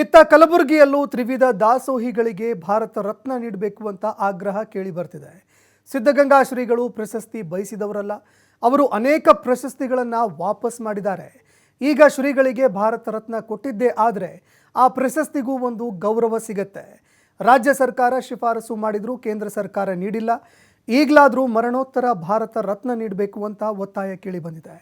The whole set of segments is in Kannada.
ಇತ್ತ ಕಲಬುರಗಿಯಲ್ಲೂ ತ್ರಿವಿಧ ದಾಸೋಹಿಗಳಿಗೆ ಭಾರತ ರತ್ನ ನೀಡಬೇಕು ಅಂತ ಆಗ್ರಹ ಕೇಳಿ ಬರ್ತಿದೆ. ಸಿದ್ಧಗಂಗಾ ಶ್ರೀಗಳು ಪ್ರಶಸ್ತಿ ಬಯಸಿದವರಲ್ಲ, ಅವರು ಅನೇಕ ಪ್ರಶಸ್ತಿಗಳನ್ನು ವಾಪಸ್ ಮಾಡಿದ್ದಾರೆ. ಈಗ ಶ್ರೀಗಳಿಗೆ ಭಾರತ ರತ್ನ ಕೊಟ್ಟಿದ್ದೇ ಆದರೆ ಆ ಪ್ರಶಸ್ತಿಗೂ ಒಂದು ಗೌರವ ಸಿಗತ್ತೆ. ರಾಜ್ಯ ಸರ್ಕಾರ ಶಿಫಾರಸು ಮಾಡಿದರೂ ಕೇಂದ್ರ ಸರ್ಕಾರ ನೀಡಿಲ್ಲ. ಈಗಲಾದರೂ ಮರಣೋತ್ತರ ಭಾರತ ರತ್ನ ನೀಡಬೇಕು ಅಂತ ಒತ್ತಾಯ ಕೇಳಿ ಬಂದಿದೆ.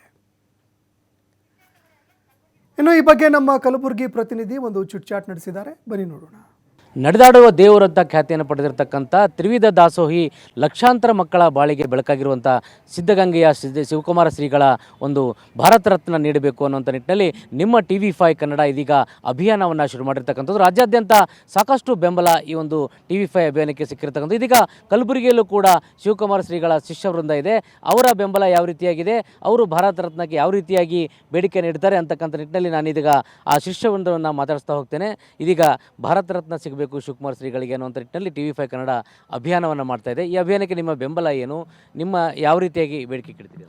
ಇನ್ನು ಈ ಬಗ್ಗೆ ನಮ್ಮ ಕಲಬುರಗಿ ಪ್ರತಿನಿಧಿ ಒಂದು ಚುಟ್ಚಾಟ್ ನಡೆಸಿದ್ದಾರೆ. ಬನ್ನಿ ನೋಡೋಣ. ನಡೆದಾಡುವ ದೇವರಂತ ಖ್ಯಾತಿಯನ್ನು ಪಡೆದಿರತಕ್ಕಂಥ ತ್ರಿವಿಧ ದಾಸೋಹಿ ಲಕ್ಷಾಂತರ ಮಕ್ಕಳ ಬಾಳಿಗೆ ಬೆಳಕಾಗಿರುವಂಥ ಸಿದ್ಧಗಂಗೆಯ ಸಿದ್ಧ ಶಿವಕುಮಾರ ಶ್ರೀಗಳ ಒಂದು ಭಾರತ ರತ್ನ ನೀಡಬೇಕು ಅನ್ನುವಂಥ ನಿಟ್ಟಿನಲ್ಲಿ ನಿಮ್ಮ ಟಿ ವಿ ಫೈ ಕನ್ನಡ ಇದೀಗ ಅಭಿಯಾನವನ್ನು ಶುರು ಮಾಡಿರ್ತಕ್ಕಂಥದ್ದು. ರಾಜ್ಯಾದ್ಯಂತ ಸಾಕಷ್ಟು ಬೆಂಬಲ ಈ ಒಂದು ಟಿ ವಿ ಫೈ ಅಭಿಯಾನಕ್ಕೆ ಸಿಕ್ಕಿರ್ತಕ್ಕಂಥದ್ದು. ಇದೀಗ ಕಲಬುರಗಿಯಲ್ಲೂ ಕೂಡ ಶಿವಕುಮಾರ ಶ್ರೀಗಳ ಶಿಷ್ಯ ವೃಂದ ಇದೆ. ಅವರ ಬೆಂಬಲ ಯಾವ ರೀತಿಯಾಗಿದೆ? ಅವರು ಭಾರತ ರತ್ನಕ್ಕೆ ಯಾವ ರೀತಿಯಾಗಿ ಬೇಡಿಕೆ ನೀಡ್ತಾರೆ ಅಂತಕ್ಕಂಥ ನಿಟ್ಟಿನಲ್ಲಿ ನಾನು ಇದೀಗ ಆ ಶಿಷ್ಯ ವೃಂದವನ್ನು ಮಾತಾಡಿಸ್ತಾ ಹೋಗ್ತೇನೆ. ಇದೀಗ ಭಾರತ ರತ್ನ ಸಿಗಬೇಕು ಶಿವಕುಮಾರ ಶ್ರೀಗಳಿಗೆ ಅನ್ನುವಂಥ ನಿಟ್ಟಿನಲ್ಲಿ ಟಿ ವಿ ಫೈವ್ ಕನ್ನಡ ಅಭಿಯಾನವನ್ನು ಮಾಡ್ತಾ ಇದೆ. ಈ ಅಭಿಯಾನಕ್ಕೆ ನಿಮ್ಮ ಬೆಂಬಲ ಏನು? ನಿಮ್ಮ ಯಾವ ರೀತಿಯಾಗಿ ಬೇಡಿಕೆ ಕೇಳ್ತೀರಿ?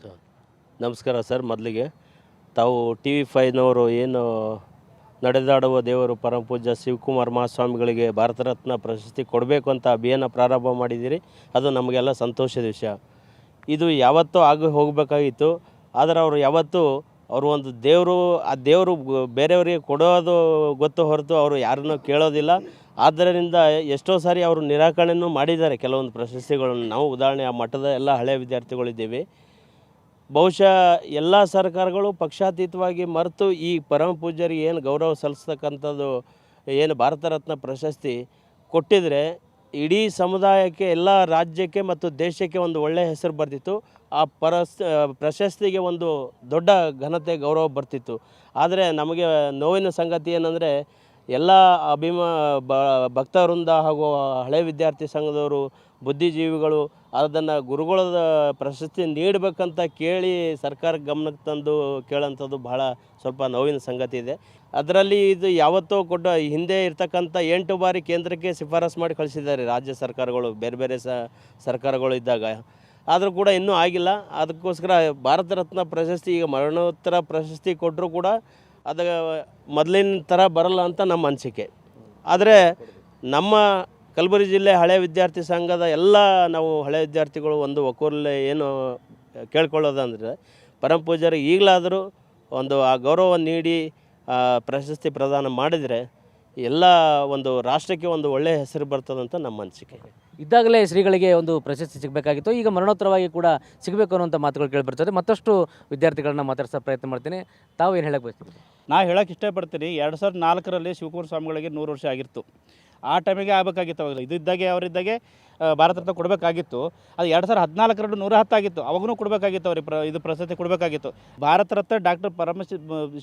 ನಮಸ್ಕಾರ ಸರ್, ಮೊದಲಿಗೆ ತಾವು ಟಿ ವಿ ಫೈವ್ನವರು ಏನು ನಡೆದಾಡುವ ದೇವರು ಪರಮ ಪೂಜ್ಯ ಶಿವಕುಮಾರ್ ಮಹಾಸ್ವಾಮಿಗಳಿಗೆ ಭಾರತ ರತ್ನ ಪ್ರಶಸ್ತಿ ಕೊಡಬೇಕು ಅಂತ ಅಭಿಯಾನ ಪ್ರಾರಂಭ ಮಾಡಿದ್ದೀರಿ, ಅದು ನಮಗೆಲ್ಲ ಸಂತೋಷದ ವಿಷಯ. ಇದು ಯಾವತ್ತೂ ಆಗಿ ಹೋಗಬೇಕಾಗಿತ್ತು, ಆದರೆ ಅವರು ಯಾವತ್ತೂ ಅವರು ಒಂದು ದೇವರು, ಆ ದೇವರು ಬೇರೆಯವರಿಗೆ ಕೊಡೋದು ಗೊತ್ತು ಹೊರತು ಅವರು ಯಾರನ್ನೂ ಕೇಳೋದಿಲ್ಲ. ಆದ್ದರಿಂದ ಎಷ್ಟೋ ಸಾರಿ ಅವರು ನಿರಾಕರಣೆನೂ ಮಾಡಿದ್ದಾರೆ. ಕೆಲವೊಂದು ಪ್ರಶಸ್ತಿಗಳನ್ನು ನಾವು ಉದಾಹರಣೆ, ಆ ಮಠದ ಎಲ್ಲ ಹಳೆಯ ವಿದ್ಯಾರ್ಥಿಗಳಿದ್ದೀವಿ. ಬಹುಶಃ ಎಲ್ಲ ಸರ್ಕಾರಗಳು ಪಕ್ಷಾತೀತವಾಗಿ ಮರೆತು ಈ ಪರಮ ಪೂಜ್ಯರಿಗೆ ಏನು ಗೌರವ ಸಲ್ಲಿಸ್ತಕ್ಕಂಥದ್ದು, ಏನು ಭಾರತ ರತ್ನ ಪ್ರಶಸ್ತಿ ಕೊಟ್ಟಿದ್ರೆ ಇಡೀ ಸಮುದಾಯಕ್ಕೆ, ಎಲ್ಲ ರಾಜ್ಯಕ್ಕೆ ಮತ್ತು ದೇಶಕ್ಕೆ ಒಂದು ಒಳ್ಳೆಯ ಹೆಸರು ಬರ್ತಿತ್ತು. ಆ ಪರಸ್, ಪ್ರಶಸ್ತಿಗೆ ಒಂದು ದೊಡ್ಡ ಘನತೆ, ಗೌರವ ಬರ್ತಿತ್ತು. ಆದರೆ ನಮಗೆ ನೋವಿನ ಸಂಗತಿ ಏನಂದರೆ ಎಲ್ಲ ಅಭಿಮಾ ಬ ಭಕ್ತವೃಂದ ಹಾಗೂ ಹಳೆ ವಿದ್ಯಾರ್ಥಿ ಸಂಘದವರು, ಬುದ್ಧಿಜೀವಿಗಳು ಅದನ್ನು ಗುರುಗಳದ ಪ್ರಶಸ್ತಿ ನೀಡಬೇಕಂತ ಕೇಳಿ ಸರ್ಕಾರ ಗಮನಕ್ಕೆ ತಂದು ಕೇಳೋಂಥದ್ದು ಬಹಳ ಸ್ವಲ್ಪ ನೋವಿನ ಸಂಗತಿ ಇದೆ. ಅದರಲ್ಲಿ ಇದು ಯಾವತ್ತೋ ಕೊಟ್ಟ ಹಿಂದೆ ಇರ್ತಕ್ಕಂಥ ಎಂಟು ಬಾರಿ ಕೇಂದ್ರಕ್ಕೆ ಶಿಫಾರಸು ಮಾಡಿ ಕಳಿಸಿದ್ದಾರೆ ರಾಜ್ಯ ಸರ್ಕಾರಗಳು, ಬೇರೆ ಬೇರೆ ಸರ್ಕಾರಗಳು ಇದ್ದಾಗ. ಆದರೂ ಕೂಡ ಇನ್ನೂ ಆಗಿಲ್ಲ. ಅದಕ್ಕೋಸ್ಕರ ಭಾರತ ರತ್ನ ಪ್ರಶಸ್ತಿ, ಈಗ ಮರಣೋತ್ತರ ಪ್ರಶಸ್ತಿ ಕೊಟ್ಟರೂ ಕೂಡ ಅದು ಮೊದಲಿನ ಥರ ಬರಲ್ಲ ಅಂತ ನಮ್ಮ ಅನಿಸಿಕೆ. ಆದರೆ ನಮ್ಮ ಕಲಬುರಗಿ ಜಿಲ್ಲೆ ಹಳೆ ವಿದ್ಯಾರ್ಥಿ ಸಂಘದ ಎಲ್ಲ ನಾವು ಹಳೆ ವಿದ್ಯಾರ್ಥಿಗಳು ಒಂದು ಒಕ್ಕೂರಲ್ಲೇ ಏನು ಕೇಳ್ಕೊಳ್ಳೋದಂದರೆ ಪರಮ ಪೂಜಾರಿ ಈಗಲಾದರೂ ಒಂದು ಆ ಗೌರವ ನೀಡಿ ಪ್ರಶಸ್ತಿ ಪ್ರದಾನ ಮಾಡಿದರೆ ಎಲ್ಲ ಒಂದು ರಾಷ್ಟ್ರಕ್ಕೆ ಒಂದು ಒಳ್ಳೆಯ ಹೆಸರು ಬರ್ತದಂತ ನಮ್ಮ ಅನಿಸಿಕೆ. ಇದ್ದಾಗಲೇ ಶ್ರೀಗಳಿಗೆ ಒಂದು ಪ್ರಶಸ್ತಿ ಸಿಗಬೇಕಾಗಿತ್ತು. ಈಗ ಮರಣೋತ್ತರವಾಗಿ ಕೂಡ ಸಿಗಬೇಕು ಅನ್ನೋಂಥ ಮಾತುಗಳು ಕೇಳಿಬರ್ತದೆ ಮತ್ತಷ್ಟು ವಿದ್ಯಾರ್ಥಿಗಳನ್ನ ಮಾತಾಡ್ಸೋ ಪ್ರಯತ್ನ ಮಾಡ್ತೀನಿ. ತಾವು ಏನು ಹೇಳಕ್ಕೆ ಬಯಸ್ತೀವಿ ನಾ ಹೇಳಕ್ಕೆ ಇಷ್ಟಪಡ್ತೀನಿ. ಎರಡು ಸಾವಿರದ ನಾಲ್ಕರಲ್ಲಿ ಶಿವಕುಮಾರ ಸ್ವಾಮಿಗಳಿಗೆ ನೂರು ವರ್ಷ ಆಗಿತ್ತು. ಆ ಟೈಮಿಗೆ ಆಗಬೇಕಾಗಿತ್ತು ಅವಾಗ ಇದಿದ್ದಾಗೆ ಅವರಿದ್ದಾಗೆ ಭಾರತ ರತ್ನ ಕೊಡಬೇಕಾಗಿತ್ತು. ಅದು ಎರಡು ಸಾವಿರದ ಹದಿನಾಲ್ಕರಲ್ಲಿ ನೂರ ಹತ್ತಾಗಿತ್ತು. ಅವಾಗೂ ಕೊಡಬೇಕಾಗಿತ್ತು ಅವ್ರಿಗೆ ಪ್ರ ಇದು ಪ್ರಶಸ್ತಿ ಕೊಡಬೇಕಾಗಿತ್ತು. ಭಾರತ ರತ್ನ ಡಾಕ್ಟರ್ ಪರಮೇಶ್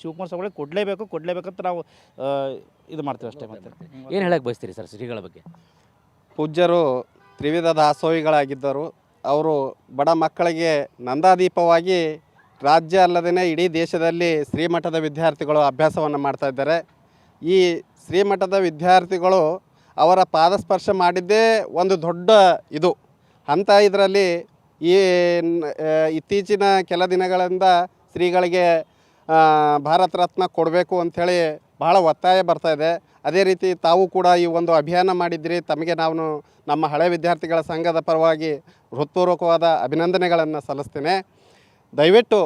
ಶಿವಕುಮಾರ್ ಸ್ವಾಮಿಗಳಿಗೆ ಕೊಡಲೇಬೇಕು ಕೊಡಲೇಬೇಕಂತ ನಾವು ಇದು ಮಾಡ್ತೀವಿ ಅಷ್ಟೇ ಮತ್ತೆ. ಏನು ಹೇಳಕ್ಕೆ ಬಯಸ್ತೀರಿ ಸರ್ ಶ್ರೀಗಳ ಬಗ್ಗೆ? ಪೂಜ್ಯರು ತ್ರಿವಿಧ ದಾಸೋಹಿಗಳಾಗಿದ್ದರು. ಅವರು ಬಡ ಮಕ್ಕಳಿಗೆ ನಂದಾದೀಪವಾಗಿ ರಾಜ್ಯ ಅಲ್ಲದೇ ಇಡೀ ದೇಶದಲ್ಲಿ ಶ್ರೀಮಠದ ವಿದ್ಯಾರ್ಥಿಗಳು ಅಭ್ಯಾಸವನ್ನು ಮಾಡ್ತಾ ಇದ್ದಾರೆ. ಈ ಶ್ರೀಮಠದ ವಿದ್ಯಾರ್ಥಿಗಳು ಅವರ ಪಾದಸ್ಪರ್ಶ ಮಾಡಿದ್ದೇ ಒಂದು ದೊಡ್ಡ ಇದು. ಅಂಥ ಇದರಲ್ಲಿ ಈ ಇತ್ತೀಚಿನ ಕೆಲ ದಿನಗಳಿಂದ ಶ್ರೀಗಳಿಗೆ ಭಾರತ ರತ್ನ ಕೊಡಬೇಕು ಅಂಥೇಳಿ ಬಹಳ ಒತ್ತಾಯ ಬರ್ತಾ ಇದೆ. ಅದೇ ರೀತಿ ತಾವು ಕೂಡ ಈ ಒಂದು ಅಭಿಯಾನ ಮಾಡಿದ್ರಿ ತಮಗೆ ನಾವು ನಮ್ಮ ಹಳೆ ವಿದ್ಯಾರ್ಥಿಗಳ ಸಂಘದ ಪರವಾಗಿ ಹೃತ್ಪೂರ್ವಕವಾದ ಅಭಿನಂದನೆಗಳನ್ನು ಸಲ್ಲಿಸ್ತೇನೆ. ದಯವಿಟ್ಟು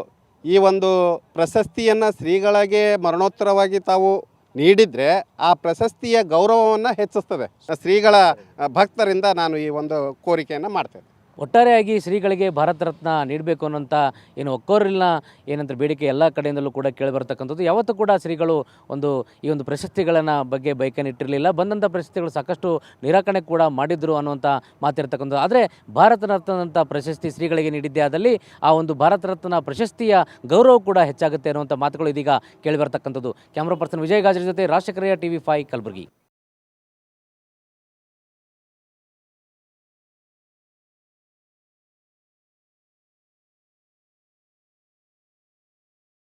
ಈ ಒಂದು ಪ್ರಶಸ್ತಿಯನ್ನು ಶ್ರೀಗಳಿಗೆ ಮರಣೋತ್ತರವಾಗಿ ತಾವು ನೀಡಿದರೆ ಆ ಪ್ರಶಸ್ತಿಯ ಗೌರವವನ್ನು ಹೆಚ್ಚಿಸ್ತದೆ. ಶ್ರೀಗಳ ಭಕ್ತರಿಂದ ನಾನು ಈ ಒಂದು ಕೋರಿಕೆಯನ್ನು ಮಾಡ್ತೇನೆ. ಒಟ್ಟಾರೆಯಾಗಿ ಶ್ರೀಗಳಿಗೆ ಭಾರತ ರತ್ನ ನೀಡಬೇಕು ಅನ್ನೋಂಥ ಏನು ಒಕ್ಕೋರಿಲ್ಲ, ಏನಂತ ಬೇಡಿಕೆ ಎಲ್ಲ ಕಡೆಯಿಂದಲೂ ಕೂಡ ಕೇಳಿಬರ್ತಕ್ಕಂಥದ್ದು ಯಾವತ್ತೂ ಕೂಡ ಶ್ರೀಗಳು ಒಂದು ಈ ಒಂದು ಪ್ರಶಸ್ತಿಗಳನ್ನು ಬಗ್ಗೆ ಬೈಕನ್ನು ಇಟ್ಟಿರಲಿಲ್ಲ. ಬಂದಂಥ ಪ್ರಶಸ್ತಿಗಳು ಸಾಕಷ್ಟು ನಿರಾಕರಣೆ ಕೂಡ ಮಾಡಿದ್ರು ಅನ್ನುವಂಥ ಮಾತಿರ್ತಕ್ಕಂಥದ್ದು. ಆದರೆ ಭಾರತ ರತ್ನದಂಥ ಪ್ರಶಸ್ತಿ ಶ್ರೀಗಳಿಗೆ ನೀಡಿದ್ದೇ ಆದಲ್ಲಿ ಆ ಒಂದು ಭಾರತ ರತ್ನ ಪ್ರಶಸ್ತಿಯ ಗೌರವ ಕೂಡ ಹೆಚ್ಚಾಗುತ್ತೆ ಅನ್ನುವಂಥ ಮಾತುಗಳು ಇದೀಗ ಕೇಳಿಬರ್ತಕ್ಕಂಥದ್ದು ಕ್ಯಾಮ್ರಾ ಪರ್ಸನ್ ವಿಜಯ್ ಗಾಜರ್ ಜೊತೆ Rajashekharayya T V five Kalaburagi.